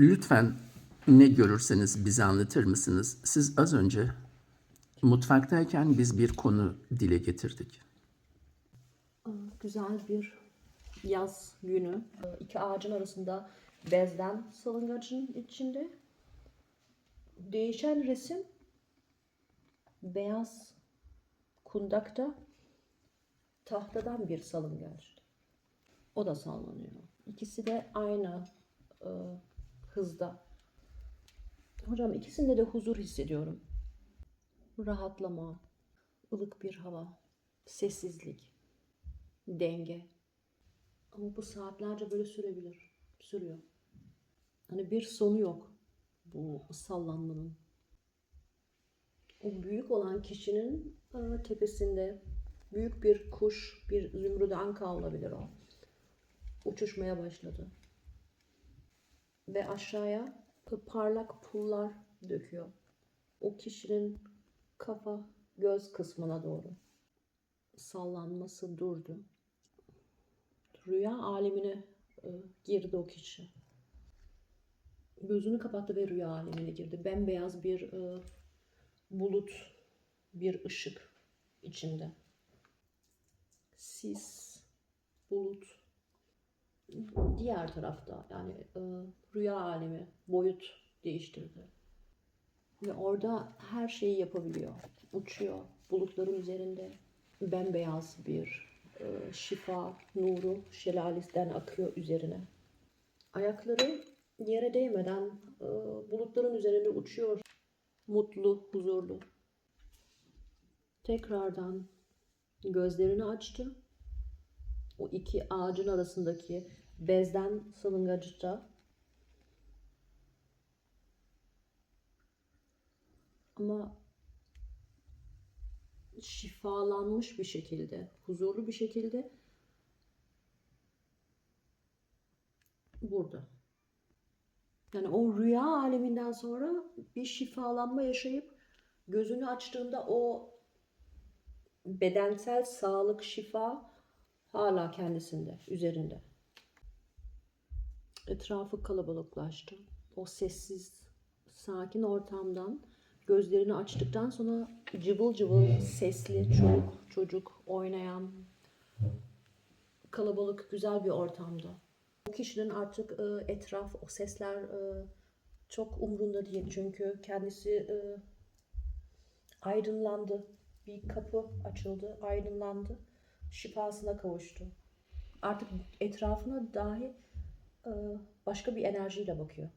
Lütfen ne görürseniz bize anlatır mısınız? Siz az önce mutfaktayken biz bir konu dile getirdik. Güzel bir yaz günü. İki ağacın arasında bezden salıngacın içinde. Değişen resim beyaz kundakta tahtadan bir salıngaç. O da sallanıyor. İkisi de aynı e, hızda. Hocam ikisinde de huzur hissediyorum. Rahatlama, ılık bir hava, sessizlik, denge. Ama bu saatlerce böyle sürebilir. Sürüyor. Hani bir sonu yok bu sallanmanın. O büyük olan kişinin e, tepesinde büyük bir kuş, bir zümrüt anka olabilir o. Uçuşmaya başladı. Ve aşağıya parlak pullar döküyor. O kişinin kafa göz kısmına doğru sallanması durdu. Rüya alemine e, girdi o kişi. Gözünü kapattı ve rüya alemine girdi. Bembeyaz bir e, bulut, bir ışık içinde. Sis, bulut. Diğer tarafta yani e, rüya alemi boyut değiştirdi. Ve orada her şeyi yapabiliyor. Uçuyor bulutların üzerinde. Bembeyaz bir e, şifa nuru şelalesinden akıyor üzerine. Ayakları yere değmeden e, bulutların üzerinde uçuyor. Mutlu, huzurlu. Tekrardan gözlerini açtı. O iki ağacın arasındaki bezden salıngacıta ama şifalanmış bir şekilde, huzurlu bir şekilde burada. Yani o rüya aleminden sonra bir şifalanma yaşayıp gözünü açtığında o bedensel sağlık, şifa hala kendisinde, üzerinde. Etrafı kalabalıklaştı. O sessiz, sakin ortamdan gözlerini açtıktan sonra cıvıl cıvıl sesli çocuk çocuk oynayan kalabalık güzel bir ortamda. O kişinin artık e, etraf o sesler e, çok umrunda değil çünkü kendisi e, aydınlandı. Bir kapı açıldı, aydınlandı. Şifasına kavuştu. Artık etrafına dahi e, başka bir enerjiyle bakıyor.